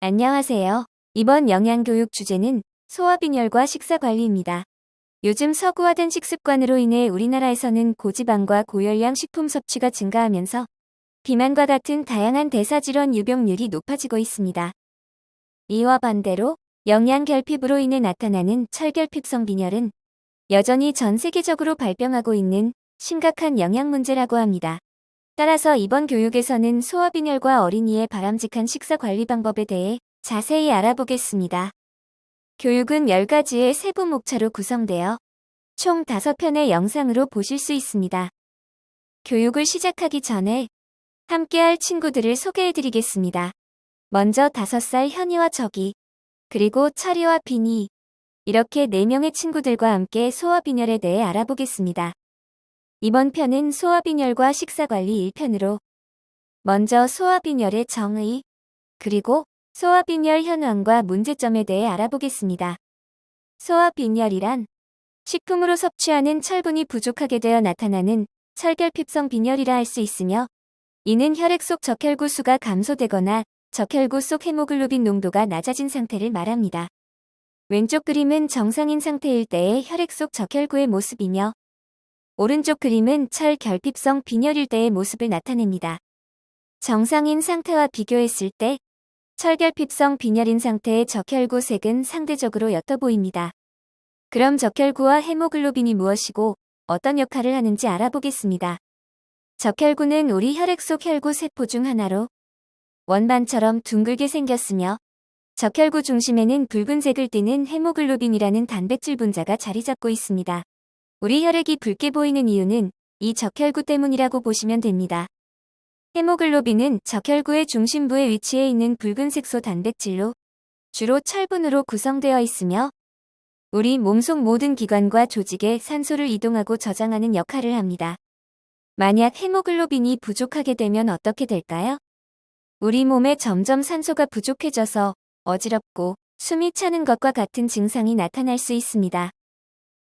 안녕하세요. 이번 영양교육 주제는 소화빈혈과 식사관리입니다. 요즘 서구화된 식습관으로 인해 우리나라에서는 고지방과 고열량 식품 섭취가 증가하면서 비만과 같은 다양한 대사질환 유병률이 높아지고 있습니다. 이와 반대로 영양결핍으로 인해 나타나는 철결핍성 빈혈은 여전히 전 세계적으로 발병하고 있는 심각한 영양 문제라고 합니다. 따라서 이번 교육에서는 소화빈혈과 어린이의 바람직한 식사 관리 방법에 대해 자세히 알아보겠습니다. 교육은 10가지의 세부 목차로 구성되어 총 5편의 영상으로 보실 수 있습니다. 교육을 시작하기 전에 함께할 친구들을 소개해드리겠습니다. 먼저 5살 현이와 적이, 그리고 철이와 비니, 이렇게 4명의 친구들과 함께 소화빈혈에 대해 알아보겠습니다. 이번 편은 소화빈혈과 식사관리 1편으로 먼저 소화빈혈의 정의, 그리고 소화빈혈 현황과 문제점에 대해 알아보겠습니다. 소화빈혈이란 식품으로 섭취하는 철분이 부족하게 되어 나타나는 철결핍성 빈혈이라 할 수 있으며 이는 혈액 속 적혈구 수가 감소되거나 적혈구 속 헤모글로빈 농도가 낮아진 상태를 말합니다. 왼쪽 그림은 정상인 상태일 때의 혈액 속 적혈구의 모습이며 오른쪽 그림은 철 결핍성 빈혈일 때의 모습을 나타냅니다. 정상인 상태와 비교했을 때 철결핍성 빈혈인 상태의 적혈구 색은 상대적으로 옅어 보입니다. 그럼 적혈구와 헤모글로빈이 무엇이고 어떤 역할을 하는지 알아보겠습니다. 적혈구는 우리 혈액 속 혈구 세포 중 하나로 원반처럼 둥글게 생겼으며 적혈구 중심에는 붉은색을 띠는 헤모글로빈이라는 단백질 분자가 자리 잡고 있습니다. 우리 혈액이 붉게 보이는 이유는 이 적혈구 때문이라고 보시면 됩니다. 헤모글로빈은 적혈구의 중심부에 위치해 있는 붉은색 소 단백질로 주로 철분으로 구성되어 있으며 우리 몸속 모든 기관과 조직에 산소를 이동하고 저장하는 역할을 합니다. 만약 헤모글로빈이 부족하게 되면 어떻게 될까요? 우리 몸에 점점 산소가 부족해져서 어지럽고 숨이 차는 것과 같은 증상이 나타날 수 있습니다.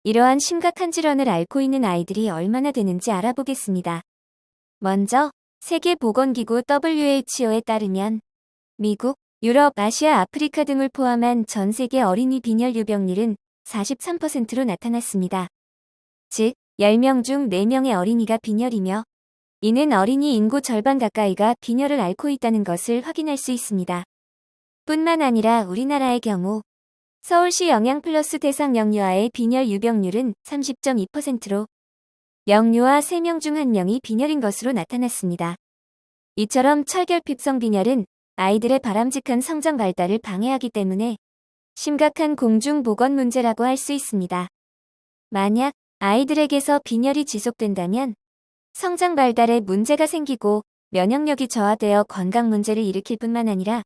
이러한 심각한 질환을 앓고 있는 아이들이 얼마나 되는지 알아보겠습니다. 먼저 세계보건기구 WHO에 따르면 미국, 유럽, 아시아, 아프리카 등을 포함한 전 세계 어린이 빈혈 유병률은 43%로 나타났습니다. 즉, 10명 중 4명의 어린이가 빈혈이며 이는 어린이 인구 절반 가까이가 빈혈을 앓고 있다는 것을 확인할 수 있습니다. 뿐만 아니라 우리나라의 경우 서울시 영양플러스 대상 영유아의 빈혈 유병률은 30.2%로 영유아 3명 중 1명이 빈혈인 것으로 나타났습니다. 이처럼 철결핍성 빈혈은 아이들의 바람직한 성장 발달을 방해하기 때문에 심각한 공중보건 문제라고 할 수 있습니다. 만약 아이들에게서 빈혈이 지속된다면 성장 발달에 문제가 생기고 면역력이 저하되어 건강 문제를 일으킬 뿐만 아니라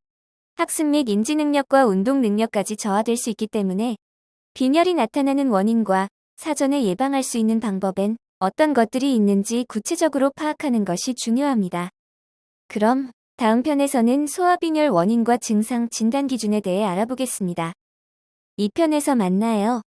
학습 및 인지 능력과 운동 능력까지 저하될 수 있기 때문에 빈혈이 나타나는 원인과 사전에 예방할 수 있는 방법엔 어떤 것들이 있는지 구체적으로 파악하는 것이 중요합니다. 그럼 다음 편에서는 소화빈혈 원인과 증상 진단 기준에 대해 알아보겠습니다. 이 편에서 만나요.